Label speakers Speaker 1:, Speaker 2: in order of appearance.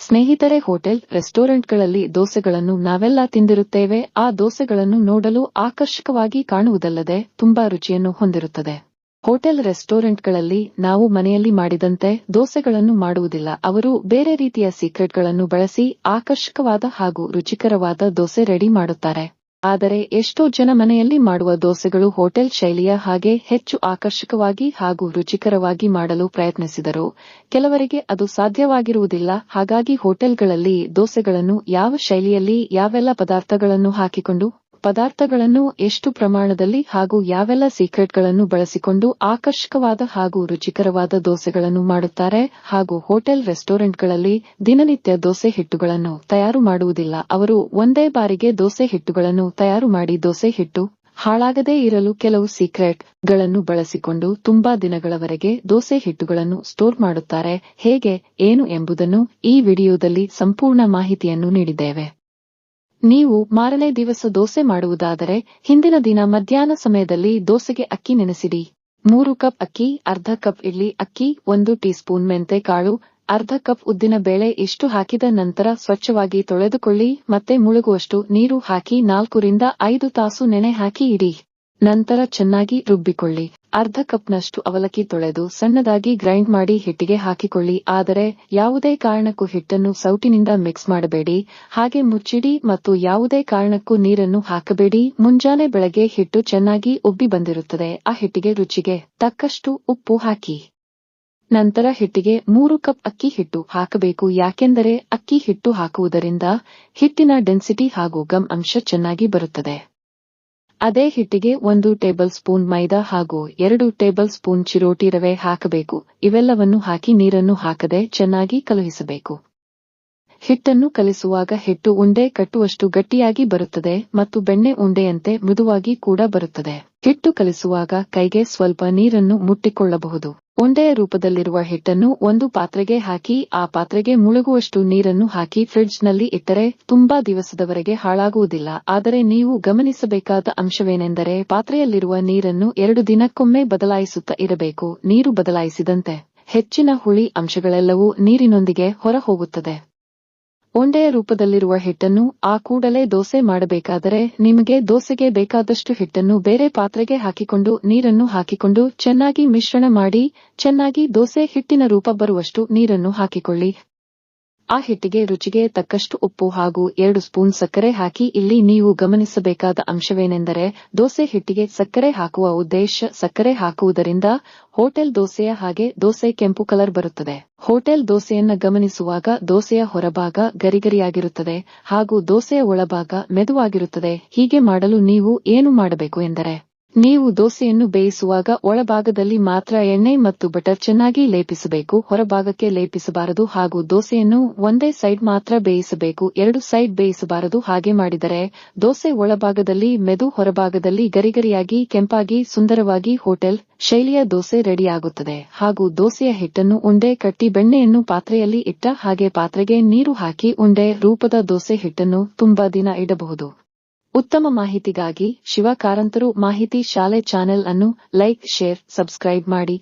Speaker 1: ಸ್ನೇಹಿತರೆ, ಹೋಟೆಲ್, ರೆಸ್ಟೋರೆಂಟ್ಗಳಲ್ಲಿ ದೋಸೆಗಳನ್ನು ನಾವೆಲ್ಲ ತಿಂದಿರುತ್ತೇವೆ. ಆ ದೋಸೆಗಳನ್ನು ನೋಡಲು ಆಕರ್ಷಕವಾಗಿ ಕಾಣುವುದಲ್ಲದೆ ತುಂಬಾ ರುಚಿಯನ್ನು ಹೊಂದಿರುತ್ತದೆ. ಹೋಟೆಲ್, ರೆಸ್ಟೋರೆಂಟ್ಗಳಲ್ಲಿ ನಾವು ಮನೆಯಲ್ಲಿ ಮಾಡಿದಂತೆ ದೋಸೆಗಳನ್ನು ಮಾಡುವುದಿಲ್ಲ. ಅವರು ಬೇರೆ ರೀತಿಯ ಸೀಕ್ರೆಟ್ಗಳನ್ನು ಬಳಸಿ ಆಕರ್ಷಕವಾದ ಹಾಗೂ ರುಚಿಕರವಾದ ದೋಸೆ ರೆಡಿ ಮಾಡುತ್ತಾರೆ. ಆದರೆ ಎಷ್ಟೋ ಜನ ಮನೆಯಲ್ಲಿ ಮಾಡುವ ದೋಸೆಗಳು ಹೋಟೆಲ್ ಶೈಲಿಯ ಹಾಗೆ ಹೆಚ್ಚು ಆಕರ್ಷಕವಾಗಿ ಹಾಗೂ ರುಚಿಕರವಾಗಿ ಮಾಡಲು ಪ್ರಯತ್ನಿಸಿದರು. ಕೆಲವರಿಗೆ ಅದು ಸಾಧ್ಯವಾಗಿರುವುದಿಲ್ಲ. ಹಾಗಾಗಿ ಹೋಟೆಲ್ಗಳಲ್ಲಿ ದೋಸೆಗಳನ್ನು ಯಾವ ಶೈಲಿಯಲ್ಲಿ, ಯಾವೆಲ್ಲ ಪದಾರ್ಥಗಳನ್ನು ಹಾಕಿಕೊಂಡು ಪದಾರ್ಥಗಳನ್ನು ಎಷ್ಟು ಪ್ರಮಾಣದಲ್ಲಿ ಹಾಗೂ ಯಾವೆಲ್ಲ ಸೀಕ್ರೆಟ್ಗಳನ್ನು ಬಳಸಿಕೊಂಡು ಆಕರ್ಷಕವಾದ ಹಾಗೂ ರುಚಿಕರವಾದ ದೋಸೆಗಳನ್ನು ಮಾಡುತ್ತಾರೆ ಹಾಗೂ ಹೋಟೆಲ್ ರೆಸ್ಟೋರೆಂಟ್ಗಳಲ್ಲಿ ದಿನನಿತ್ಯ ದೋಸೆ ಹಿಟ್ಟುಗಳನ್ನು ತಯಾರು ಮಾಡುವುದಿಲ್ಲ. ಅವರು ಒಂದೇ ಬಾರಿಗೆ ದೋಸೆ ಹಿಟ್ಟುಗಳನ್ನು ತಯಾರು ಮಾಡಿ ದೋಸೆ ಹಿಟ್ಟು ಹಾಳಾಗದೇ ಇರಲು ಕೆಲವು ಸೀಕ್ರೆಟ್ಗಳನ್ನು ಬಳಸಿಕೊಂಡು ತುಂಬಾ ದಿನಗಳವರೆಗೆ ದೋಸೆ ಹಿಟ್ಟುಗಳನ್ನು ಸ್ಟೋರ್ ಮಾಡುತ್ತಾರೆ. ಹೇಗೆ, ಏನು ಎಂಬುದನ್ನು ಈ ವಿಡಿಯೋದಲ್ಲಿ ಸಂಪೂರ್ಣ ಮಾಹಿತಿಯನ್ನು ನೀಡಿದ್ದೇವೆ. ನೀವು ಮಾರನೇ ದಿವಸ ದೋಸೆ ಮಾಡುವುದಾದರೆ ಹಿಂದಿನ ದಿನ ಮಧ್ಯಾಹ್ನ ಸಮಯದಲ್ಲಿ ದೋಸೆಗೆ ಅಕ್ಕಿ ನೆನೆಸಿಡಿ. ಮೂರು ಕಪ್ ಅಕ್ಕಿ, ಅರ್ಧ ಕಪ್ ಇಡ್ಲಿ ಅಕ್ಕಿ, ಒಂದು ಟೀ ಸ್ಪೂನ್ ಮೆಂತೆ ಕಾಳು ಅರ್ಧ ಕಪ್ ಉದ್ದಿನ ಬೇಳೆ ಇಷ್ಟು ಹಾಕಿದ ನಂತರ ಸ್ವಚ್ಛವಾಗಿ ತೊಳೆದುಕೊಳ್ಳಿ ಮತ್ತೆ ಮುಳುಗುವಷ್ಟು ನೀರು ಹಾಕಿ ನಾಲ್ಕರಿಂದ ಐದು ತಾಸು ನೆನೆ ಹಾಕಿ ಇಡಿ. ನಂತರ ಚೆನ್ನಾಗಿ ರುಬ್ಬಿಕೊಳ್ಳಿ. ಅರ್ಧ ಕಪ್ನಷ್ಟು ಅವಲಕ್ಕಿ ತೊಳೆದು ಸಣ್ಣದಾಗಿ ಗ್ರೈಂಡ್ ಮಾಡಿ ಹಿಟ್ಟಿಗೆ ಹಾಕಿಕೊಳ್ಳಿ. ಆದರೆ ಯಾವುದೇ ಕಾರಣಕ್ಕೂ ಹಿಟ್ಟನ್ನು ಸೌಟಿನಿಂದ ಮಿಕ್ಸ್ ಮಾಡಬೇಡಿ. ಹಾಗೆ ಮುಚ್ಚಿಡಿ ಮತ್ತು ಯಾವುದೇ ಕಾರಣಕ್ಕೂ ನೀರನ್ನು ಹಾಕಬೇಡಿ. ಮುಂಜಾನೆ ಬೆಳಗ್ಗೆ ಹಿಟ್ಟು ಚೆನ್ನಾಗಿ ಉಬ್ಬಿ ಬಂದಿರುತ್ತದೆ. ಆ ಹಿಟ್ಟಿಗೆ ರುಚಿಗೆ ತಕ್ಕಷ್ಟು ಉಪ್ಪು ಹಾಕಿ. ನಂತರ ಹಿಟ್ಟಿಗೆ ಮೂರು ಕಪ್ ಅಕ್ಕಿ ಹಿಟ್ಟು ಹಾಕಬೇಕು. ಯಾಕೆಂದರೆ ಅಕ್ಕಿ ಹಿಟ್ಟು ಹಾಕುವುದರಿಂದ ಹಿಟ್ಟಿನ ಡೆನ್ಸಿಟಿ ಹಾಗೂ ಗಮ್ ಅಂಶ ಚೆನ್ನಾಗಿ ಬರುತ್ತದೆ. ಅದೇ ಹಿಟ್ಟಿಗೆ ಒಂದು ಟೇಬಲ್ ಸ್ಪೂನ್ ಮೈದಾ ಹಾಗೂ ಎರಡು ಟೇಬಲ್ ಸ್ಪೂನ್ ಚಿರೋಟಿ ರವೆ ಹಾಕಬೇಕು. ಇವೆಲ್ಲವನ್ನು ಹಾಕಿ ನೀರನ್ನು ಹಾಕದೆ ಚೆನ್ನಾಗಿ ಕಲುಹಿಸಬೇಕು. ಹಿಟ್ಟನ್ನು ಕಲಿಸುವಾಗ ಹಿಟ್ಟು ಉಂಡೆ ಕಟ್ಟುವಷ್ಟು ಗಟ್ಟಿಯಾಗಿ ಬರುತ್ತದೆ ಮತ್ತು ಬೆಣ್ಣೆ ಉಂಡೆಯಂತೆ ಮೃದುವಾಗಿ ಕೂಡ ಬರುತ್ತದೆ. ಹಿಟ್ಟು ಕಲಿಸುವಾಗ ಕೈಗೆ ಸ್ವಲ್ಪ ನೀರನ್ನು ಮುಟ್ಟಿಕೊಳ್ಳಬಹುದು. ಉಂಡೆಯ ರೂಪದಲ್ಲಿರುವ ಹಿಟ್ಟನ್ನು ಒಂದು ಪಾತ್ರೆಗೆ ಹಾಕಿ, ಆ ಪಾತ್ರೆಗೆ ಮುಳುಗುವಷ್ಟು ನೀರನ್ನು ಹಾಕಿ ಫ್ರಿಡ್ಜ್ನಲ್ಲಿ ಇಟ್ಟರೆ ತುಂಬಾ ದಿವಸದವರೆಗೆ ಹಾಳಾಗುವುದಿಲ್ಲ. ಆದರೆ ನೀವು ಗಮನಿಸಬೇಕಾದ ಅಂಶವೇನೆಂದರೆ ಪಾತ್ರೆಯಲ್ಲಿರುವ ನೀರನ್ನು ಎರಡು ದಿನಕ್ಕೊಮ್ಮೆ ಬದಲಾಯಿಸುತ್ತಾ ಇರಬೇಕು. ನೀರು ಬದಲಾಯಿಸಿದಂತೆ ಹೆಚ್ಚಿನ ಹುಳಿ ಅಂಶಗಳೆಲ್ಲವೂ ನೀರಿನೊಂದಿಗೆ ಹೊರ ಹೋಗುತ್ತದೆ ಉಂಡೆಯ ರೂಪದಲ್ಲಿರುವ ಹಿಟ್ಟನ್ನು ಆ ಕೂಡಲೇ ದೋಸೆ ಮಾಡಬೇಕಾದರೆ ನಿಮಗೆ ದೋಸೆಗೆ ಬೇಕಾದಷ್ಟು ಹಿಟ್ಟನ್ನು ಬೇರೆ ಪಾತ್ರೆಗೆ ಹಾಕಿಕೊಂಡು ನೀರನ್ನು ಹಾಕಿಕೊಂಡು ಚೆನ್ನಾಗಿ ಮಿಶ್ರಣ ಮಾಡಿ ಚೆನ್ನಾಗಿ ದೋಸೆ ಹಿಟ್ಟಿನ ರೂಪ ಬರುವಷ್ಟು ನೀರನ್ನು ಹಾಕಿಕೊಳ್ಳಿ. ಆ ಹಿಟ್ಟಿಗೆ ರುಚಿಗೆ ತಕ್ಕಷ್ಟು ಉಪ್ಪು ಹಾಗೂ ಎರಡು ಸ್ಪೂನ್ ಸಕ್ಕರೆ ಹಾಕಿ. ಇಲ್ಲಿ ನೀವು ಗಮನಿಸಬೇಕಾದ ಅಂಶವೇನೆಂದರೆ, ದೋಸೆ ಹಿಟ್ಟಿಗೆ ಸಕ್ಕರೆ ಹಾಕುವ ಉದ್ದೇಶ ಸಕ್ಕರೆ ಹಾಕುವುದರಿಂದ ಹೋಟೆಲ್ ದೋಸೆಯ ಹಾಗೆ ದೋಸೆ ಕೆಂಪು ಕಲರ್ ಬರುತ್ತದೆ. ಹೋಟೆಲ್ ದೋಸೆಯನ್ನ ಗಮನಿಸುವಾಗ ದೋಸೆಯ ಹೊರಭಾಗ ಗರಿಗರಿಯಾಗಿರುತ್ತದೆ ಹಾಗೂ ದೋಸೆಯ ಒಳಭಾಗ ಮೆದುವಾಗಿರುತ್ತದೆ. ಹೀಗೆ ಮಾಡಲು ನೀವು ಏನು ಮಾಡಬೇಕು ಎಂದರೆ ನೀವು ದೋಸೆಯನ್ನು ಬೇಯಿಸುವಾಗ ಒಳಭಾಗದಲ್ಲಿ ಮಾತ್ರ ಎಣ್ಣೆ ಮತ್ತು ಬಟರ್ ಚೆನ್ನಾಗಿ ಲೇಪಿಸಬೇಕು. ಹೊರಭಾಗಕ್ಕೆ ಲೇಪಿಸಬಾರದು ಹಾಗೂ ದೋಸೆಯನ್ನು ಒಂದೇ ಸೈಡ್ ಮಾತ್ರ ಬೇಯಿಸಬೇಕು. ಎರಡು ಸೈಡ್ ಬೇಯಿಸಬಾರದು. ಹಾಗೆ ಮಾಡಿದರೆ ದೋಸೆ ಒಳಭಾಗದಲ್ಲಿ ಮೆದು, ಹೊರಭಾಗದಲ್ಲಿ ಗರಿಗರಿಯಾಗಿ, ಕೆಂಪಾಗಿ, ಸುಂದರವಾಗಿ ಹೋಟೆಲ್ ಶೈಲಿಯ ದೋಸೆ ರೆಡಿಯಾಗುತ್ತದೆ. ಹಾಗೂ ದೋಸೆಯ ಹಿಟ್ಟನ್ನು ಉಂಡೆ ಕಟ್ಟಿ ಬೆಣ್ಣೆಯನ್ನು ಪಾತ್ರೆಯಲ್ಲಿ ಇಟ್ಟ ಹಾಗೆ ಪಾತ್ರೆಗೆ ನೀರು ಹಾಕಿ ಉಂಡೆ ರೂಪದ ದೋಸೆ ಹಿಟ್ಟನ್ನು ತುಂಬಾ ದಿನ ಇಡಬಹುದು. ಉತ್ತಮ ಮಾಹಿತಿಗಾಗಿ ಶಿವ ಕಾರಂತರು ಮಾಹಿತಿ ಶಾಲೆ ಚಾನೆಲ್ ಅನ್ನು ಲೈಕ್ ಶೇರ್ ಸಬ್ಸ್ಕ್ರೈಬ್ ಮಾಡಿ.